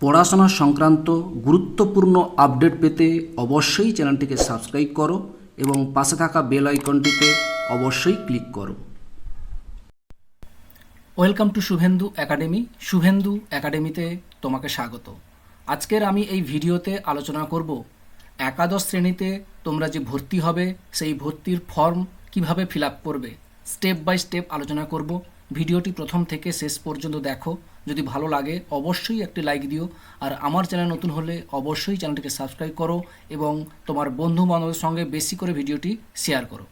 পড়াশোনা সংক্রান্ত গুরুত্বপূর্ণ আপডেট পেতে অবশ্যই চ্যানেলটিকে সাবস্ক্রাইব করো এবং পাশে থাকা বেল আইকনটিতে অবশ্যই ক্লিক করো। Welcome to Shubhendu academy. Shubhendu একাডেমিতে তোমাকে স্বাগত। আজকের আমি এই ভিডিওতে আলোচনা করব, একাদশ শ্রেণীতে তোমরা যে ভর্তি হবে, সেই ভর্তির ফর্ম কীভাবে ফিল আপ করবে, স্টেপ বাই স্টেপ আলোচনা করব। ভিডিওটি প্রথম থেকে শেষ পর্যন্ত দেখো। যদি ভালো লাগে, অবশ্যই একটি লাইক দিও। আর আমার চ্যানেল নতুন হলে অবশ্যই চ্যানেলটিকে সাবস্ক্রাইব করো এবং তোমার বন্ধু বান্ধবের সঙ্গে বেশি করে ভিডিওটি শেয়ার করো।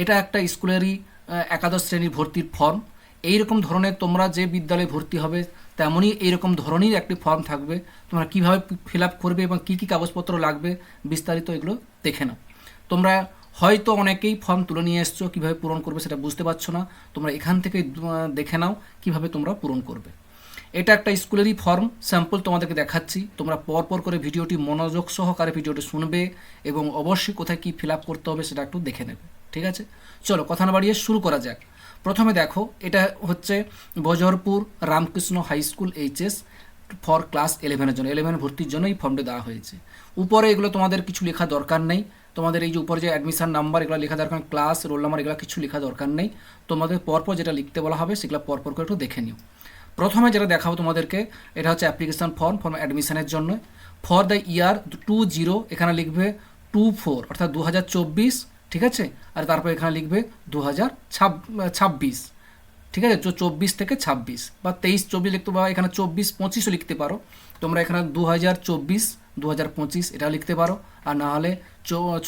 এটা একটা স্কুলেরই একাদশ শ্রেণির ভর্তির ফর্ম। এইরকম ধরনের তোমরা যে বিদ্যালয়ে ভর্তি হবে, তেমনই এইরকম ধরনের একটি ফর্ম থাকবে। তোমরা কীভাবে ফিল আপ করবে এবং কী কী কাগজপত্র লাগবে, বিস্তারিত এগুলো দেখে নাও। তোমরা হয়তো অনেকেই ফর্ম তুলে নিয়ে এসছো, কীভাবে পূরণ করবে সেটা বুঝতে পারছ না। তোমরা এখান থেকে দেখে নাও কীভাবে তোমরা পূরণ করবে। এটা একটা স্কুলেরই ফর্ম স্যাম্পল তোমাদেরকে দেখাচ্ছি। তোমরা পর পর করে ভিডিওটি মনোযোগ সহকারে ভিডিওটি শুনবে এবং অবশ্যই কোথায় কী ফিল আপ করতে হবে সেটা একটু দেখে নেবে। ঠিক আছে? চলো, কথা না বাড়িয়ে শুরু করা যাক। প্রথমে দেখো, এটা হচ্ছে Bajrapur Ramakrishna high school HS for class ইলেভেনের জন্য। ইলেভেন ভর্তির জন্য এই ফর্মটি দেওয়া হয়েছে। উপরে এগুলো তোমাদের কিছু লেখা দরকার নেই। তোমাদের এই যে উপরে যে অ্যাডমিশন নাম্বার এগুলো লেখা দরকার ক্লাস রোল নাম্বার এগুলো কিছু লেখা দরকার নেই। তোমাদের পরপর যেটা লিখতে বলা হবে, সেগুলো পরপর করে একটু দেখে নিও। প্রথমে যেটা দেখাবো তোমাদেরকে, এটা হচ্ছে অ্যাপ্লিকেশন ফর্ম ফর্ম অ্যাডমিশনের জন্য। For the year two zero এখানে লিখবে টু ফোর অর্থাৎ দু হাজার চব্বিশ, ঠিক আছে? আর তারপর এখানে লিখবে দু হাজার ছাব্বিশ, ঠিক আছে? চব্বিশ থেকে ছাব্বিশ, বা তেইশ, চব্বিশ লিখতে পারো এখানে চব্বিশ, পঁচিশও লিখতে পারো। তোমরা এখানে দু হাজার চব্বিশ দু হাজার পঁচিশ এটাও লিখতে পারো, আর না হলে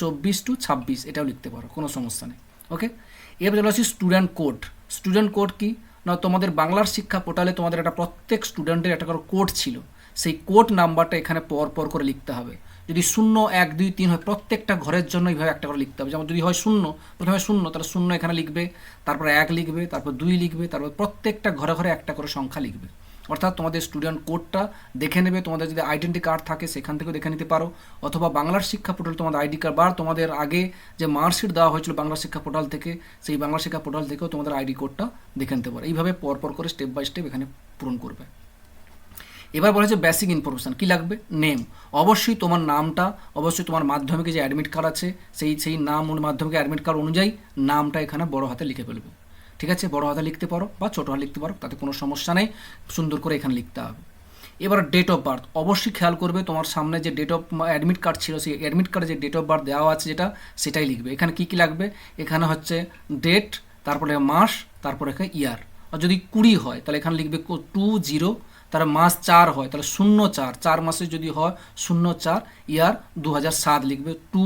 চব্বিশ টু ছাব্বিশ এটাও লিখতে পারো, কোনো সমস্যা নেই ওকে এবার চলে আসছি স্টুডেন্ট কোড স্টুডেন্ট কোড কি? না, তোমাদের বাংলার শিক্ষা পোর্টালে তোমাদের একটা প্রত্যেক স্টুডেন্টের একটা করে কোড ছিল, সেই কোড নাম্বারটা এখানে পর পর করে লিখতে হবে। যদি শূন্য, এক, দুই, তিন হয়, প্রত্যেকটা ঘরের জন্য এইভাবে একটা করে লিখতে হবে। যেমন যদি হয় শূন্য, প্রথমে শূন্য, তাহলে শূন্য এখানে লিখবে, তারপর এক লিখবে, তারপর দুই লিখবে, তারপর প্রত্যেকটা ঘরে ঘরে একটা করে সংখ্যা লিখবে। অর্থাৎ তোমাদের স্টুডেন্ট কোডটা দেখে নেবে, তোমাদের যদি আইডেন্টি কার্ড থাকে সেখান থেকেও দেখে নিতে পারো। অথবা বাংলার শিক্ষা পোর্টাল তোমাদের আইডি কার্ড বা তোমাদের আগে যে মার্কশিট দেওয়া হয়েছিল বাংলা শিক্ষা পোর্টাল থেকে, সেই বাংলা শিক্ষা পোর্টাল থেকেও তোমাদের আইডি কোডটা দেখে নিতে পারো। এইভাবে পরপর করে স্টেপ বাই স্টেপ এখানে পূরণ করবে। এবার বলা হচ্ছে বেসিক ইনফরমেশান কী লাগবে? নেম অবশ্যই তোমার নামটা, অবশ্যই তোমার মাধ্যমিকে যে অ্যাডমিট কার্ড আছে, সেই সেই নাম, মাধ্যমিকে অ্যাডমিট কার্ড অনুযায়ী নামটা এখানে বড় হাতে লিখে ফেলবে। ঠিক আছে? বড় হাতে লিখতে পারো বা ছোটো হাতে লিখতে পারো, তাতে কোনো সমস্যা নেই। সুন্দর করে এখানে লিখতে হবে। এবার ডেট অফ বার্থ অবশ্যই খেয়াল করবে তোমার সামনে যে ডেট অফ অ্যাডমিট কার্ড ছিল, সেই অ্যাডমিট কার্ডে যে ডেট অফ বার্থ দেওয়া আছে যেটা, সেটাই লিখবে। এখানে কী কী লাগবে? এখানে হচ্ছে ডেট তারপরে মাস, তারপরে এখানে ইয়ার আর যদি কুড়ি হয়, তাহলে এখানে লিখবে টু জিরো তার মাস চার হয়, তাহলে শূন্য চার। চার মাসে যদি হয়, শূন্য চার ইয়ার দু হাজার সাত লিখবে টু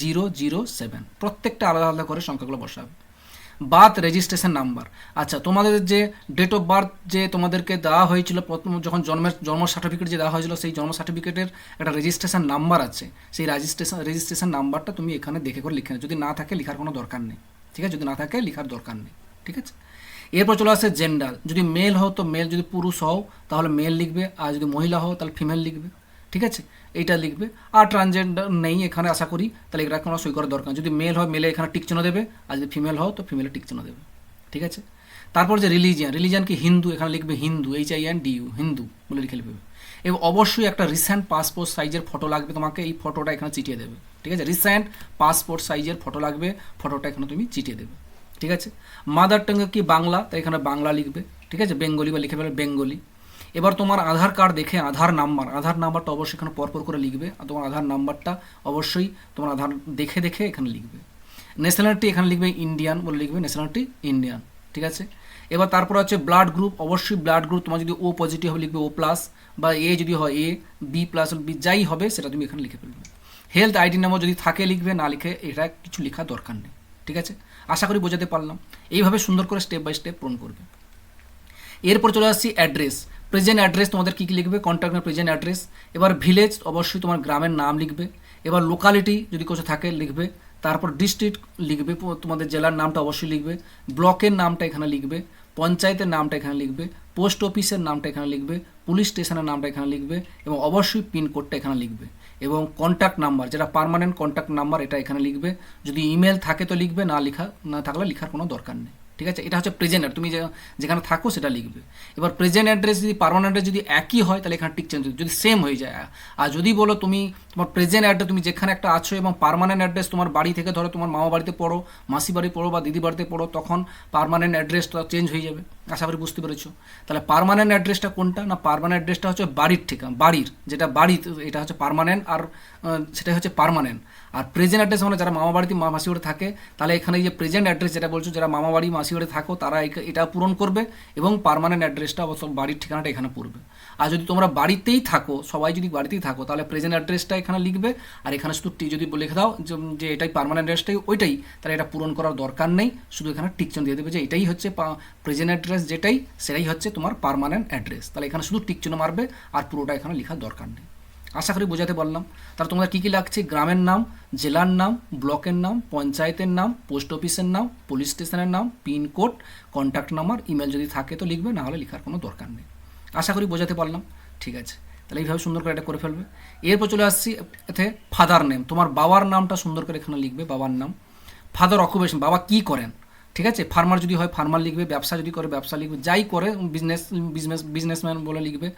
জিরো জিরো সেভেন প্রত্যেকটা আলাদা আলাদা করে সংখ্যাগুলো বসাবে। বার্থ রেজিস্ট্রেশন নাম্বার আচ্ছা তোমাদের যে ডেট অফ বার্থ যে তোমাদেরকে দেওয়া হয়েছিল প্রথম যখন জন্মের, জন্ম সার্টিফিকেট যে দেওয়া হয়েছিল সেই জন্ম সার্টিফিকেটের একটা রেজিস্ট্রেশন নাম্বার আছে। সেই রেজিস্ট্রেশন রেজিস্ট্রেশন নাম্বারটা তুমি এখানে দেখে করে লিখে যদি না থাকে, লেখার কোনো দরকার নেই। ঠিক আছে? যদি না থাকে, লেখার দরকার নেই। ঠিক আছে? এরপর চলে আসে জেন্ডার যদি মেল হও, তো মেল যদি পুরুষ হও, তাহলে মেল লিখবে। আর যদি মহিলা হও, তাহলে ফিমেল লিখবে। ঠিক আছে? এইটা লিখবে। আর ট্রান্সজেন্ডার নেই এখানে, আশা করি। তাহলে এটা কোনো সই করার দরকার। যদি মেল হয় মেলে এখানে টিক চিহ্ন দেবে। আর যদি ফিমেল হও, তো ফিমেলে টিক চিহ্ন দেবে। ঠিক আছে? তারপর যে রিলিজিয়ান রিলিজিয়ান কি হিন্দু? এখানে লিখবে Hindu H I N D U Hindu বলে লিখে লিখবে। এবং অবশ্যই একটা রিসেন্ট পাসপোর্ট সাইজের ফটো লাগবে তোমাকে। এই ফটোটা এখানে চিটিয়ে দেবে। ঠিক আছে? রিসেন্ট পাসপোর্ট সাইজের ফটো লাগবে। ফটোটা এখানে তুমি চিটিয়ে দেবে। ঠিক আছে? মাদার টাঙ্গে কি বাংলা? তাই এখানে বাংলা লিখবে। ঠিক আছে? বেঙ্গলি বা লিখে ফেলে, বেঙ্গলি। এবার তোমার আধার কার্ড দেখে আধার নাম্বার আধার নাম্বারটা অবশ্যই এখানে পরপর করে লিখবে আর তোমার আধার নাম্বারটা অবশ্যই তোমার আধার দেখে দেখে এখানে লিখবে। ন্যাশনালিটি এখানে লিখবে ইন্ডিয়ান বলে লিখবে ন্যাশনালিটি ইন্ডিয়ান ঠিক আছে? এবার তারপর হচ্ছে ব্লাড গ্রুপ অবশ্যই ব্লাড গ্রুপ তোমার যদি ও পজিটিভ হবে লিখবে ও প্লাস বা এ যদি হয় এ বি প্লাস বি যাই হবে সেটা তুমি এখানে লিখে ফেলবে। হেলথ আইডি নাম্বার যদি থাকে লিখবে, না লিখে এটা কিছু লেখা দরকার নেই, ঠিক আছে? আশা করি বোঝাতে পারলাম। এইভাবে সুন্দর করে স্টেপ বাই স্টেপ পূরণ করবে। এরপর চলে আসছি অ্যাড্রেস প্রেজেন্ট অ্যাড্রেস তোমাদের কী কী লিখবে? কন্ট্যাক্ট প্রেজেন্ট অ্যাড্রেস এবার ভিলেজ অবশ্যই তোমার গ্রামের নাম লিখবে। এবার লোকালিটি যদি কিছু থাকে, লিখবে। তারপর ডিস্ট্রিক্ট লিখবে। তোমাদের জেলার নামটা অবশ্যই লিখবে। ব্লকের নামটা এখানে লিখবে। পঞ্চায়েতের নামটা এখানে লিখবে। পোস্ট অফিসের নামটা এখানে লিখবে। পুলিশ স্টেশনের নামটা এখানে লিখবে। এবং অবশ্যই পিনকোডটা এখানে লিখবে। এবং কন্ট্যাক্ট নাম্বার যেটা পার্মানেন্ট কন্ট্যাক্ট নাম্বার এটা এখানে লিখবে। যদি ইমেল থাকে তো লিখবে, না লেখা না থাকলে লেখার কোনো দরকার নেই। ঠিক আছে? এটা হচ্ছে প্রেজেন্ট তুমি যেখানে থাকো সেটা লিখবে। এবার প্রেজেন্ট অ্যাড্রেস যদি পারমানেন্ট অ্যাড্রেস যদি একই হয়, তাহলে এখানে টিক চেঞ্জ যদি সেম হয়ে যায়। আর যদি বলো তুমি, তোমার প্রেজেন্ট অ্যাড্রেস তুমি যেখানে একটা আছো এবং পারমানেন্ট অ্যাড্রেস তোমার বাড়ি থেকে, ধরো তোমার মামা বাড়িতে পড়ো মাসি বাড়ি পড়ো বা দিদি বাড়িতে পড়ো, তখন পারমানেন্ট অ্যাড্রেসটা চেঞ্জ হয়ে যাবে। আশা করি বুঝতে পেরেছ। তাহলে পারমানেন্ট অ্যাড্রেসটা কোনটা? না পারমানেন্ট অ্যাড্রেসটা হচ্ছে বাড়ির ঠিকানা বাড়ির, যেটা বাড়ি, এটা হচ্ছে পারমানেন্ট আর সেটা হচ্ছে পারমানেন্ট আর প্রেজেন্ট অ্যাড্রেস মানে যারা মামা বাড়িতে মা- মাসি বাড়ি থাকে, তাহলে এখানে যে প্রেজেন্ট অ্যাড্রেস যেটা বলছো, যারা মামা বাড়ি মাসিবাড়ি থাকো, তারা এটা পূরণ করবে এবং পারমানেন্ট অ্যাড্রেসটা অবশ্য বাড়ির ঠিকানাটা এখানে পড়বে। আর যদি তোমরা বাড়িতেই থাকো, সবাই যদি বাড়িতেই থাকো, তাহলে প্রেজেন্ট অ্যাড্রেসটা এখানে লিখবে, আর এখানে শুধু টি যদি লিখে দাও, যে- এটাই পারমানেন্ট অ্যাড্রেসটাই ওইটাই, তাহলে এটা পূরণ করার দরকার নেই, শুধু এখানে টিকচন দিয়ে দেবে যে এটাই হচ্ছে প্রেজেন্ট অ্যাড্রেস যেটাই, সেটাই হচ্ছে তোমার পারমানেন্ট অ্যাড্রেস তাহলে এখানে শুধু টিকচন মারবে, আর পুরোটা এখানে লেখার দরকার নেই। আশা করি বোঝাতে পারলাম। তাহলে তোমাদের কী কী লাগছে? গ্রামের নাম, জেলার নাম, ব্লকের নাম, পঞ্চায়েতের নাম, পোস্ট অফিসের নাম, পুলিশ স্টেশনের নাম, পিনকোড কন্ট্যাক্ট নাম্বার ইমেল যদি থাকে তো লিখবে, না হলে লেখার কোনো দরকার নেই। আশা করি বোঝাতে পারলাম। ঠিক আছে। তাহলে এইভাবে সুন্দর করে এটা করে ফেলবে। এরপর চলে আসছি এতে ফাদার নেম তোমার বাবার নামটা সুন্দর করে এখানে লিখবে, বাবার নাম। ফাদার অকুপেশন বাবা কি করেন? ঠিক আছে? ফার্মার যদি হয় ফার্মার লিখবে, ব্যবসা যদি করে, ব্যবসা লিখবে, যাই করে বিজনেস বিজনেস বিজনেসম্যান বলে লিখবে।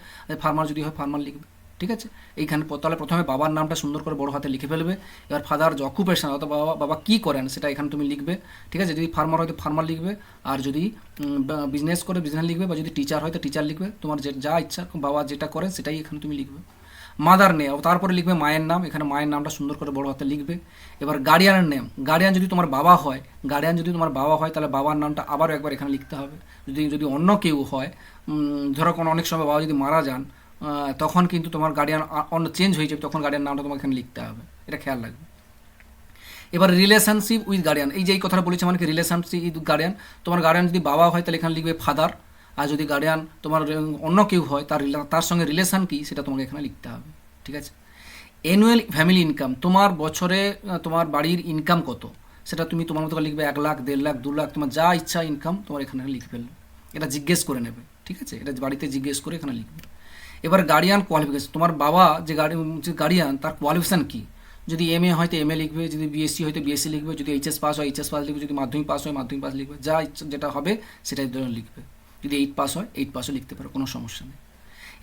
ফার্মার যদি হয় ফার্মার লিখবে। ঠিক আছে? এইখানে তাহলে প্রথমে বাবার নামটা সুন্দর করে বড় হাতে লিখে ফেলবে। এবার ফাদার অকুপেশন অর্থাৎ বাবা বাবা কী করেন সেটা এখানে তুমি লিখবে। ঠিক আছে? যদি ফার্মার হয় তো ফার্মার লিখবে। আর যদি বিজনেস করে বিজনেস লিখবে বা যদি টিচার হয় তো টিচার লিখবে। তোমার যে, যা ইচ্ছা, বাবা যেটা করেন সেটাই এখানে তুমি লিখবে। মাদার নেম তারপরে লিখবে মায়ের নাম। এখানে মায়ের নামটা সুন্দর করে বড় হাতে লিখবে। এবার গার্ডিয়ানের নেম গার্ডিয়ান যদি তোমার বাবা হয় গার্ডিয়ান যদি তোমার বাবা হয়, তাহলে বাবার নামটা আবারও একবার এখানে লিখতে হবে। যদি যদি অন্য কেউ হয় ধরো কোনো অনেক সময় বাবা যদি মারা যান তখন কিন্তু তোমার গার্ডিয়ান অন্য চেঞ্জ হয়ে যাবে, তখন গার্ডিয়ান নামটা তোমাকে এখানে লিখতে হবে। এটা খেয়াল রাখবে। এবার রিলেশনশিপ উইথ গার্ডিয়ান এই যে এই কথাটা বলেছে মানে কি রিলেশনশিপ উইথ গার্ডিয়ান তোমার গার্ডিয়ান যদি বাবা হয় তাহলে এখানে লিখবে ফাদার আর যদি গার্ডিয়ান তোমার অন্য কেউ হয়, তার তার সঙ্গে রিলেশন কি সেটা তোমাকে এখানে লিখতে হবে, ঠিক আছে? অ্যানুয়াল ফ্যামিলি ইনকাম তোমার বছরে তোমার বাড়ির ইনকাম কত? সেটা তুমি তোমার মতো লিখবে এক লাখ, দেড় লাখ, দু লাখ, তোমার যা ইচ্ছা ইনকাম তোমার এখানে লিখে ফেলবে এটা জিজ্ঞেস করে নেবে, ঠিক আছে? এটা বাড়িতে জিজ্ঞেস করে এখানে লিখবে। এবার গার্ডিয়ান কোয়ালিফিকেশন তোমার বাবা যে গার্ডি যে গার্ডিয়ান তার কোয়ালিফিকেশান কী? যদি এম এ হয় তো এম এ লিখবে, যদি বিএসসি হয় তো বিএসসি লিখবে, যদি এইচএস পাস হয় এইচএস পাস লিখবে, যদি মাধ্যমিক পাস হয়, মাধ্যমিক পাস লিখবে, যা যেটা হবে, সেটাই লিখবে। যদি এইট পাস হয় এইট পাসও লিখতে পারো, কোনো সমস্যা নেই।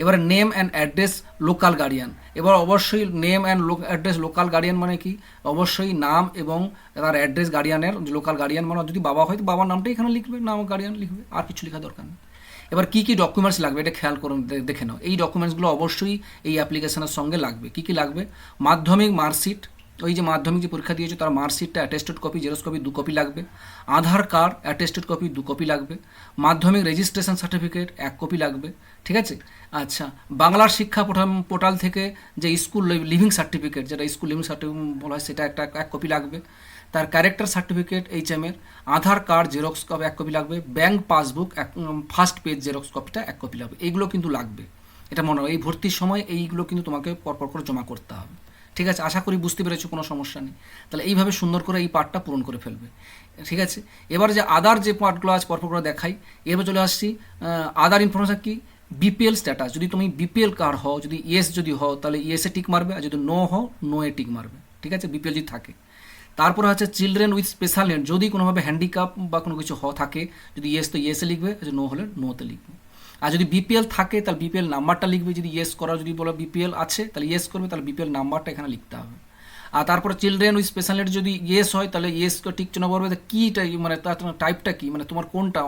এবার name and address local guardian এবার অবশ্যই name and local address local guardian মানে কি? অবশ্যই নাম এবং তার অ্যাড্রেস গার্ডিয়ানের লোকাল গার্ডিয়ান মানে যদি বাবা হয়, তো বাবার নামটাই এখানে লিখবে, নাম গার্ডিয়ান লিখবে, আর কিছু লেখা দরকার নেই। এবার কী কী ডকুমেন্টস লাগবে এটা খেয়াল করুন দেখে নাও। এই ডকুমেন্টসগুলো অবশ্যই এই অ্যাপ্লিকেশনের সঙ্গে লাগবে। কী কী লাগবে? মাধ্যমিক মার্কশিট ওই যে মাধ্যমিক যে পরীক্ষা দিয়েছ তার মার্কশিটটা অ্যাটেস্টেড কপি জেরক্স কপি দু কপি লাগবে। আধার কার্ড অ্যাটেস্টেড কপি দু কপি লাগবে। মাধ্যমিক রেজিস্ট্রেশন সার্টিফিকেট এক কপি লাগবে। ঠিক আছে? আচ্ছা বাংলার শিক্ষা পোর্টাল- পোর্টাল থেকে যে স্কুল লিভিং সার্টিফিকেট যেটা স্কুল লিভিং সার্টিফিকেট বলা হয়, সেটা একটা এক কপি লাগবে। তার ক্যারেক্টার সার্টিফিকেট এইচ এম এর আধার কার্ড জেরক্স কপি এক কপি লাগবে ব্যাংক পাসবুক এক ফার্স্ট পেজ জেরক্স কপিটা এক কপি লাগবে, এইগুলো কিন্তু লাগবে। এটা মনে হয় এই ভর্তির সময় এইগুলো কিন্তু তোমাকে পরপর করে জমা করতে হবে। ঠিক আছে? আশা করি বুঝতে পেরেছ, কোনো সমস্যা নেই। তাহলে এইভাবে সুন্দর করে এই পার্টটা পূরণ করে ফেলবে। ঠিক আছে? এবার যে আদার যে পার্টগুলো আছে পরপর করে দেখাই, এবার চলে আসছি আদার ইনফরমেশন কি? বিপিএল স্ট্যাটাস যদি তুমি বিপিএল কার্ড হও, যদি ইয়েস যদি হও, তাহলে ইয়েসে টিক মারবে, আর যদি নো হও নো এ টিক মারবে। ঠিক আছে? বিপিএল যদি থাকে। তারপরে হচ্ছে চিলড্রেন উইথ স্পেশাল নেট যদি কোনোভাবে হ্যান্ডিক্যাপ বা কোনো কিছু হ থাকে, যদি ইয়েস তো ইয়েসে লিখবে আর নো হলে নোতে লিখবে। আর যদি বিপিএল থাকে, তাহলে বিপিএল নাম্বারটা লিখবে। যদি ইয়েস করা যদি বলো বিপিএল আছে, তাহলে ইয়েস করবে, তাহলে বিপিএল নাম্বারটা এখানে লিখতে হবে। আর তারপরে চিলড্রেন উইথ স্পেশাল নেট যদি ইয়েস হয়, তাহলে ইয়েস টিক চিহ্ন করবে কীটা মানে তার টাইপটা কী? মানে তোমার কোনটা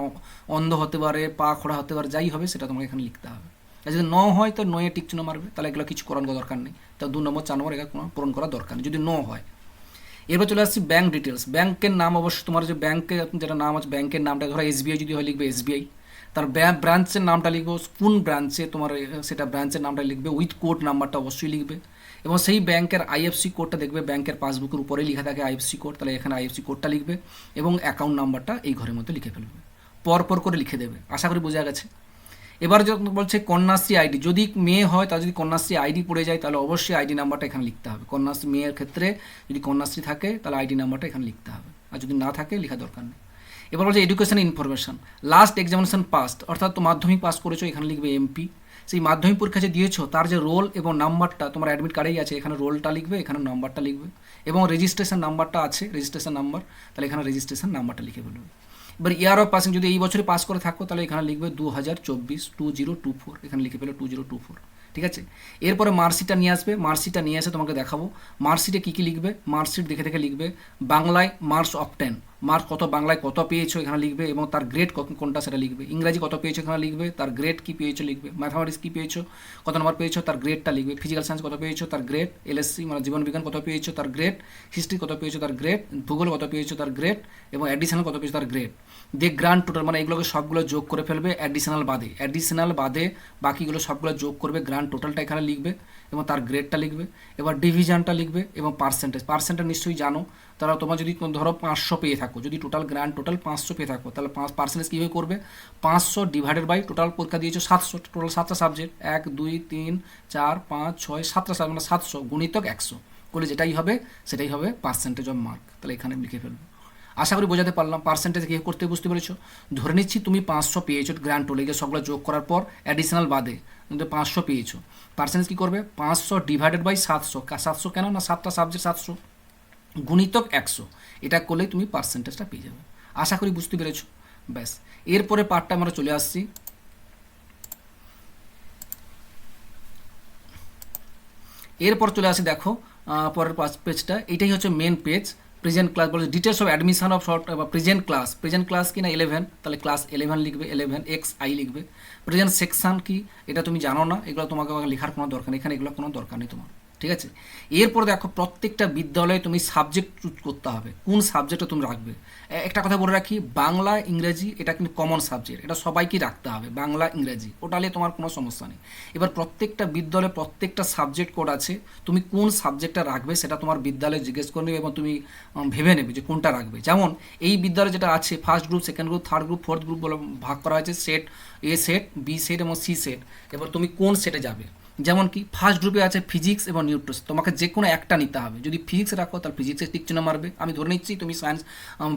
অন্ধ হতে পারে, পা খোড়া হতে পারে, যাই হবে, সেটা তোমাকে এখানে লিখতে হবে। আর যদি ন হয়, তো নয়ে টিক চিহ্ন মারবে। তাহলে এগুলো কিছু করার দরকার নেই। তা দু নম্বর, চার নম্বর, এগুলো পূরণ করা দরকার নেই। যদি ন হয় এরপর চলে আসছি ব্যাঙ্ক ডিটেলস ব্যাংকের নাম অবশ্যই তোমার যে ব্যাংকে যেটা নাম আছে ব্যাংকের নামটা ধরো এসবিআই যদি হয় লিখবে এসবিআই তার ব্রাঞ্চের নামটা লিখব, কোন ব্রাঞ্চে তোমার সেটা ব্রাঞ্চের নামটা লিখবে উইথ কোড নাম্বারটা অবশ্যই লিখবে। এবং সেই ব্যাংকের আইএফসি কোডটা দেখবে ব্যাংকের পাসবুকের উপরেই লেখা থাকে আইএফসি কোড তাহলে এখানে আইএফসি কোডটা লিখবে এবং অ্যাকাউন্ট নাম্বারটা এই ঘরের মধ্যে লিখে ফেলবে। পর পর করে লিখে দেবে। আশা করি বোঝা গেছে। এবার বলছে কন্যাশ্রী আইডি, যদি মেয়ে হয় তার যদি কন্যাশ্রী আইডি পড়ে যায় তাহলে অবশ্যই আইডি নাম্বারটা এখানে লিখতে হবে। কন্যাশ্রী মেয়ের ক্ষেত্রে যদি কন্যাশ্রী থাকে তাহলে আইডি নাম্বারটা এখানে লিখতে হবে। আর যদি না থাকে লেখা দরকার নেই। এবার বলছে education information last examination passed অর্থাৎ তো মাধ্যমিক পাস করেছ, এখানে লিখবে এমপি সেই মাধ্যমিক পরীক্ষা যে দিয়েছ, তার যে রোল এবং নাম্বারটা, তোমার অ্যাডমিট কার্ডেই আছে, এখানে রোলটা লিখবে, এখানে নাম্বারটা লিখবে। এবং রেজিস্ট্রেশন নাম্বারটা আছে রেজিস্ট্রেশন নাম্বার তাহলে এখানে রেজিস্ট্রেশন নাম্বারটা লিখে ফেলবে এবার ইয়ার অফ পাসিং যদি এই বছরে পাস করে থাকো, তাহলে এখানে লিখবে দু হাজার চব্বিশ টু জিরো টু ফোর। এখানে লিখে পেল টু জিরো টু ফোর। ঠিক আছে? এরপরে মার্কশিটটা নিয়ে আসবে। মার্কশিটটা নিয়ে এসে তোমাকে দেখাবো। মার্কশিটে কী কী লিখবে? মার্কশিট দেখে দেখে লিখবে বাংলায় মার্কস অফ টেন মার্কস কত বাংলায় কত পেয়েছ এখানে লিখবে এবং তার গ্রেড কোনটা সেটা লিখবে। ইংরাজি কত পেয়েছ এখানে লিখবে, তার গ্রেড কী পেয়েছ লিখবে ম্যাথামেটিক্স কী পেয়েছ, কত নম্বর পেয়েছ, তার গ্রেডটা লিখবে। ফিজিক্যাল সায়েন্স কত পেয়েছ, তার গ্রেড এলএসসি মানে জীবন বিজ্ঞান কত পেয়েছ, তার গ্রেড হিস্ট্রি কত পেয়েছ, তার গ্রেড ভূগোল কত পেয়েছ, তার গ্রেড এবং অ্যাডিশনাল কত পেয়েছ, তার গ্রেড দিয়ে গ্রান্ড টোটাল মানে এগুলোকে সবগুলো যোগ করে ফেলবে অ্যাডিশনাল বাদে। অ্যাডিশনাল বাদে বাকিগুলো সবগুলো যোগ করবে গ্রান্ড টোটালটা এখানে লিখবে। এবং তার গ্রেডটা লিখবে, এবার ডিভিশনটা লিখবে এবং পার্সেন্টেজ পার্সেন্টেজ নিশ্চয়ই জানো, তারা তোমার যদি ধরো পাঁচশো পেয়ে থাকো, যদি টোটাল গ্র্যান্ড টোটাল পাঁচশো পেয়ে থাকো, তাহলে পাঁচ পার্সেন্টেজ কীভাবে করবে? পাঁচশো ডিভাইডেড বাই টোটাল পরীক্ষা দিয়েছ সাতশো টোটাল সাতটা সাবজেক্ট এক, দুই, তিন, চার, পাঁচ, ছয়, সাতটা সাবজেক্ট মানে সাতশো গুণিতক একশো। করলে যেটাই হবে, সেটাই হবে পার্সেন্টেজ অফ মার্ক তাহলে এখানে লিখে ফেলব। আশা করি বোঝাতে পারলাম পার্সেন্টেজ কী করতে বুঝতে পেরেছ? ধরে নিচ্ছি তুমি পাঁচশো পেয়েছ গ্র্যান্ড টোলে গিয়ে সবগুলো যোগ করার পর অ্যাডিশনাল বাদে কিন্তু পাঁচশো পেয়েছ। পার্সেন্টেজ কী করবে? পাঁচশো ডিভাইডেড বাই সাতশো। সাতশো কেন না? সাতটা সাবজেক্ট সাতশো। গুণিতক একশো। এটা করলেই তুমি পার্সেন্টেজটা পেয়ে যাবে। আশা করি বুঝতে পেরেছ। ব্যাস। এরপরে পার্টটা আমরা চলে আসছি। এরপর চলে আসি, দেখো পরের পেজটা এটাই হচ্ছে মেন পেজ প্রেজেন্ট ক্লাস বলছে details of admission of short বা প্রেজেন্ট ক্লাস প্রেজেন্ট ক্লাস কি না ইলেভেন তাহলে ক্লাস ইলেভেন লিখবে ইলেভেন এক্স আই লিখবে। প্রেজেন্ট সেকশান কি? এটা তুমি জানো না, এগুলো তোমাকে লেখার কোনো দরকার নেই, এখানে এগুলো কোনো দরকার নেই তোমার। ঠিক আছে? এরপর দেখো প্রত্যেকটা বিদ্যালয়ে তুমি সাবজেক্ট চুজ করতে হবে। কোন সাবজেক্টটা তুমি রাখবে? একটা কথা বলে রাখি, বাংলা, ইংরেজি, এটা কিন্তু কমন সাবজেক্ট এটা সবাইকে রাখতে হবে, বাংলা, ইংরেজি, ওটা নিয়ে তোমার কোনো সমস্যা নেই। এবার প্রত্যেকটা বিদ্যালয়ে প্রত্যেকটা সাবজেক্ট কোড আছে, তুমি কোন সাবজেক্টটা রাখবে সেটা তোমার বিদ্যালয়ে জিজ্ঞেস করে নেবে এবং তুমি ভেবে নেবে যে কোনটা রাখবে। যেমন, এই বিদ্যালয়ে যেটা আছে first group second group third group fourth group বলে ভাগ করা হয়েছে set A set B set এবং সি সেট এবার তুমি কোন সেটে যাবে? যেমন কি ফার্স্ট গ্রুপে আছে ফিজিক্স এবং নিউট্রস তোমাকে যে কোনো একটা নিতে হবে। যদি ফিজিক্স রাখো, তাহলে ফিজিক্সের টিক চিহ্ন মারবে। আমি ধরে নিচ্ছি, তুমি সায়েন্স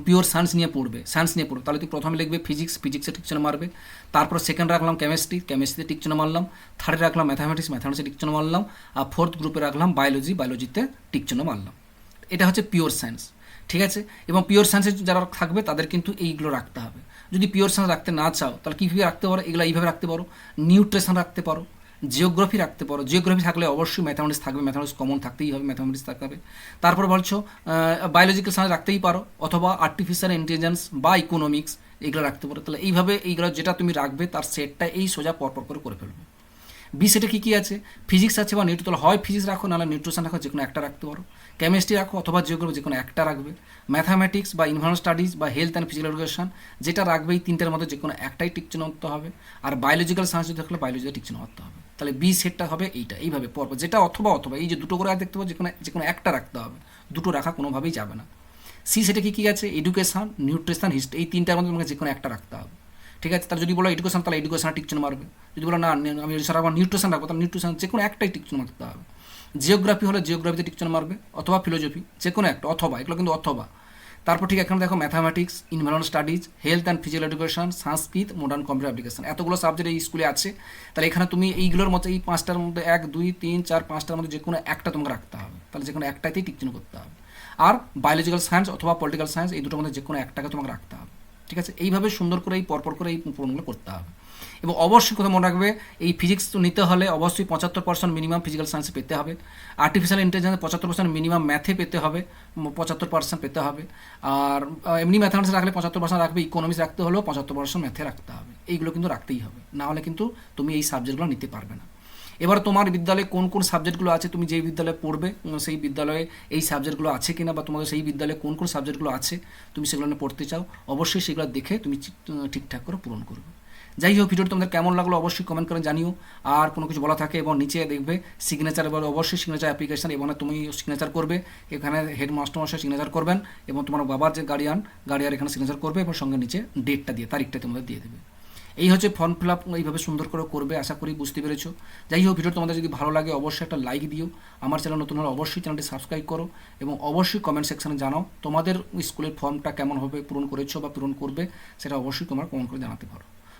পিওর সায়েন্স নিয়ে পড়বে। সায়েন্স নিয়ে পড়বে তাহলে তুমি প্রথমে লিখবে ফিজিক্স ফিজিক্সের টিক চিহ্ন মারবে। তারপর সেকেন্ড রাখলাম কেমিস্ট্রি কেমিস্ট্রিতে টিক চিহ্ন মারলাম। থার্ডে রাখলাম ম্যাথামেটিক্স ম্যাথামেটিক্সে টিক চিহ্ন মারলাম। আর ফোর্থ গ্রুপে রাখলাম বায়োলজি বায়োলজিতে টিক চিহ্ন মারলাম। এটা হচ্ছে পিওর সায়েন্স ঠিক আছে? এবং পিওর সায়েন্সে যারা থাকবে, তাদের কিন্তু এইগুলো রাখতে হবে। যদি পিওর সায়েন্স রাখতে না চাও, তাহলে কীভাবে রাখতে পারো? এগুলো এইভাবে রাখতে পারো। নিউট্রেশন রাখতে পারো। জিওগ্রাফি রাখতে পারো। জিওগ্রাফি থাকলে অবশ্যই ম্যাথামেটিক্স থাকবে ম্যাথামেটিক্স কমন থাকতেই হবে ম্যাথামেটিক্স থাকতে হবে। তারপর বলছো বায়োলজিক্যাল সায়েন্স রাখতেই পারো, অথবা আর্টিফিশিয়াল ইন্টেলিজেন্স বা ইকোনমিক্স এগুলো রাখতে পারো। তাহলে এইভাবে এইগুলো যেটা তুমি রাখবে, তার সেটটা এই সোজা পরপর করে করে ফেলবে। বি সেটে কী কী আছে? ফিজিক্স আছে বা নিউট্রো হয় ফিজিক্স রাখো, নাহলে নিউট্রিশন রাখো যে কোনো একটা রাখতে পারো। কেমিস্ট্রি রাখো, অথবা জিওগ্রাফি যে কোনো একটা রাখবে। ম্যাথামেটিক্স বা ইনভার্ন স্টাডিজ বা হেলথ অ্যান্ড ফিজিক্যাল এডুকেশন যেটা রাখবে এই তিনটের মধ্যে যে কোনো একটাই টিকচিহ্ন করতে হবে। আর বায়োলজিক্যাল সায়েন্স যদি থাকলে বায়োলজিক্যাল টিকচিহ্ন করতে হবে। তাহলে বি সেটটা হবে এইটা, এইভাবে পরপর, যেটা অথবা অথবা, এই যে দুটো করে দেখতে পাবো যে কোনো যে কোনো একটা রাখতে হবে, দুটো রাখা কোনোভাবেই যাবে না। সি সেটে কী কী আছে? এডুকেশন নিউট্রিশন হিস্ট্রি এই তিনটার মধ্যে তোমাকে যে কোনো একটা রাখতে হবে। ঠিক আছে? তার যদি বলো এডুকেশন তাহলে এডুকেশন টিকচন মারবে। যদি বলো না, আমি সারা আমার নিউট্রিশন রাখব, তাহলে নিউট্রিশন যে কোনো একটাই টিকচন মারতে হবে। জিওগ্রাফি হলে জিওগ্রাফিতে টিকচন মারবে, অথবা ফিলোজফি যে কোনো একটা, অথবা, এগুলো কিন্তু অথবা। তারপর ঠিক এখানে দেখো mathematics environmental studies health and physical education Sanskrit modern computer application এতগুলো সাবজেক্ট এই স্কুলে আছে। তাহলে এখানে তুমি এইগুলোর মধ্যে এই পাঁচটার মধ্যে এক, দুই, তিন, চার, পাঁচটার মধ্যে যে কোনো একটা তোমাকে রাখতে হবে। তাহলে যে কোনো একটাতেই টিকচিহ্ন করতে হবে। আর বায়োলজিক্যাল সায়েন্স অথবা পলিটিক্যাল সায়েন্স এই দুটোর মধ্যে যে কোনো একটাকে তোমাকে রাখতে হবে। ঠিক আছে? এইভাবে সুন্দর করে এই পরপর করে এই পূরণগুলো করতে হবে। এবং অবশ্যই কথা মনে রাখবে, এই ফিজিক্স নিতে হলে অবশ্যই পঁচাত্তর পার্সেন্ট মিনিমাম ফিজিক্যাল সায়েন্সে পেতে হবে। আর্টিফিশিয়াল ইন্টেলিজেন্স পঁচাত্তর পার্সেন্ট মিনিমাম ম্যাথে পেতে হবে, পঁচাত্তর পার্সেন্ট পেতে হবে। আর এমনি ম্যাথামেটিক্স রাখলে পঁচাত্তর পার্সেন্ট রাখবে ইকোনমিক্স রাখতে হলেও পঁচাত্তর পার্সেন্ট ম্যাথে রাখতে হবে। এইগুলো কিন্তু রাখতেই হবে। না হলে কিন্তু তুমি এই সাবজেক্টগুলো নিতে পারবে না। এবার তোমার বিদ্যালয়ে কোন কোন সাবজেক্টগুলো আছে, তুমি যেই বিদ্যালয়ে পড়বে সেই বিদ্যালয়ে এই সাবজেক্টগুলো আছে কিনা বা তোমাদের সেই বিদ্যালয়ে কোন কোন সাবজেক্টগুলো আছে, তুমি সেগুলো পড়তে চাও, অবশ্যই সেগুলো দেখে তুমি ঠিকঠাক করে পূরণ করবে। যাই হোক, ভিডিওটা তোমাদের কেমন লাগল অবশ্যই কমেন্ট করে জানিও। আর কোনো কিছু বলা থাকে এবং নিচে দেখবে সিগনেচার এবার অবশ্যই সিগনেচার অ্যাপ্লিকেশন এবং তুমি সিগনেচার করবে। এখানে হেড মশাই সিগনেচার করবেন এবং তোমার বাবার যে গার্ডিয়ান গার্ডিয়ান এখানে সিগনেচার করবে এবং সঙ্গে নিচে ডেটটা দিয়ে, তারিখটা তোমাদের দিয়ে দেবে। এই হচ্ছে ফর্ম ফিল আপ এইভাবে সুন্দর করে করবে, আশা করি বুঝতে পেরেছ। যাই হোক ভিডিও তোমাদের যদি ভালো লাগে অবশ্যই একটা লাইক দিও। আমার চ্যানেল নতুন হলে অবশ্যই চ্যানেলটি সাবস্ক্রাইব করো এবং অবশ্যই কমেন্ট সেকশানে জানাও, তোমাদের স্কুলের ফর্মটা কেমন হবে, পূরণ করেছ বা পূরণ করবে, সেটা অবশ্যই তোমার কমেন্ট করে জানাতে পারো।